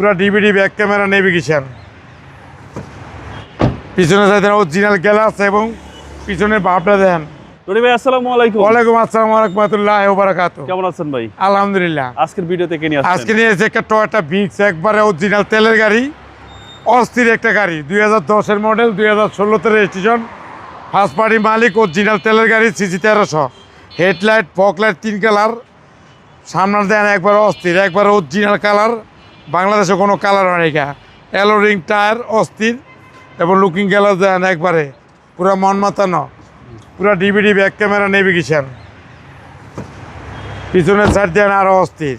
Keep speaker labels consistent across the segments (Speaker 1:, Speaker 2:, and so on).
Speaker 1: পুরো DVD back camera navigation পিছনে সাইডে অরিজিনাল গ্লাস এবং পিছনের বাপটা দেন
Speaker 2: ভাই আসসালামু আলাইকুম।
Speaker 1: ওয়ালাইকুম আসসালাম রহমতুল্লাহ ওবারাকাত
Speaker 2: কেমন আছেন ভাই?
Speaker 1: আলহামদুলিল্লাহ।
Speaker 2: আজকের ভিডিওতে কে নিয়ে
Speaker 1: আজকে নিয়ে এসে একটা টয়টা বিক্স একবারে অরিজিনাল তেলের গাড়ি অস্থির একটা গাড়ি। দুই হাজার দশের মডেল রেজিস্ট্রেশন ফার্স্ট পার্টি মালিক অরিজিনাল তেলের গাড়ি তেরোশো। হেডলাইট তিন কালার সামনের দেন একবার অস্থির একবার অরিজিনাল কালার বাংলাদেশে কোনো কালার হয় না এলো রিং টায়ার অস্থির এবং লুকিং গ্যালাস দেন একবারে। পুরো মন মাতানো পুরো ডিভিডি ব্যাক ক্যামেরা নেভিগেশন পিছনের সাইড দেন আরও অস্থির।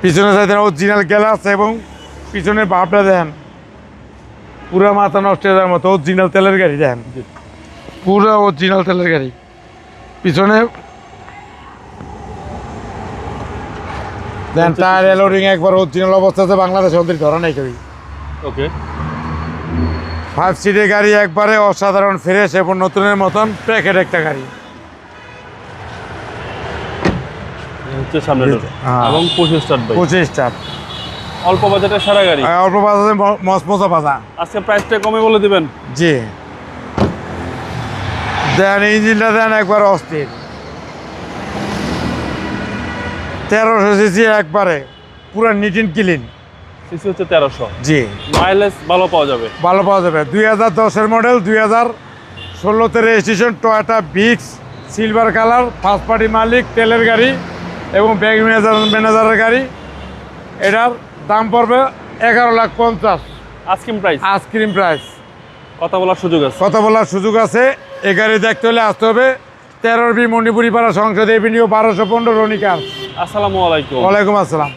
Speaker 1: পিছনের সাইড দেন অরিজিনাল গ্লাস এবং পিছনের বাপটা দেন। পুরো মাথা নষ্ট হয়ে যাওয়ার মতো অরিজিনাল তেলের গাড়ি দেন। পুরো অরিজিনাল তেলের গাড়ি। পিছনে দেন টায়ার এলোরিং একবার অরিজিনাল অবস্থাতে বাংলাদেশে ওদের ধরা নেই কেউ
Speaker 2: ওকে
Speaker 1: ফাইভ সিটের গাড়ি একবারে অসাধারণ ফ্রেশ এবং নতুনের মতন প্যাকেট একটা গাড়ি। হ্যাঁ।
Speaker 2: এবং পঁচিশ স্টার্ট
Speaker 1: পঁচিশ টার
Speaker 2: অল্প বাজেটের সারা গাড়ি।
Speaker 1: অল্প বাজারে মসমসা বাজা।
Speaker 2: আজকে প্রাইসটা কমে বলে দিবেন।
Speaker 1: জি। দেন ইঞ্জিনটা দেন একবার অস্থির। তেরোশো সিসি একবারে পুরো নিট অ্যান্ড ক্লিন
Speaker 2: সিসি হচ্ছে তেরোশো।
Speaker 1: জি।
Speaker 2: মাইলেজ ভালো পাওয়া যাবে।
Speaker 1: ভালো পাওয়া যাবে। দুই হাজার দশের মডেল দুই হাজার ষোলোতে রেজিস্ট্রেশন টয়োটা বিক্স সিলভার কালার ফার্স্ট পার্টি মালিক তেলের গাড়ি এবং ব্যাগ ম্যানেজার ম্যানেজারের গাড়ি। এটার দাম পড়বে এগারো লাখ পঞ্চাশ।
Speaker 2: আইসক্রিম প্রাইস
Speaker 1: আইসক্রিম প্রাইস
Speaker 2: কথা বলার সুযোগ আছে।
Speaker 1: কথা বলার সুযোগ আছে। এ গাড়ি দেখতে হলে আসতে হবে। তেরোর বি মণিপুরি পাড়া সংসদে এভিনিউ বারোশো পনেরো রনিকার
Speaker 2: আসসালামু আলাইকুম।
Speaker 1: ওয়ালাইকুম আসসালাম।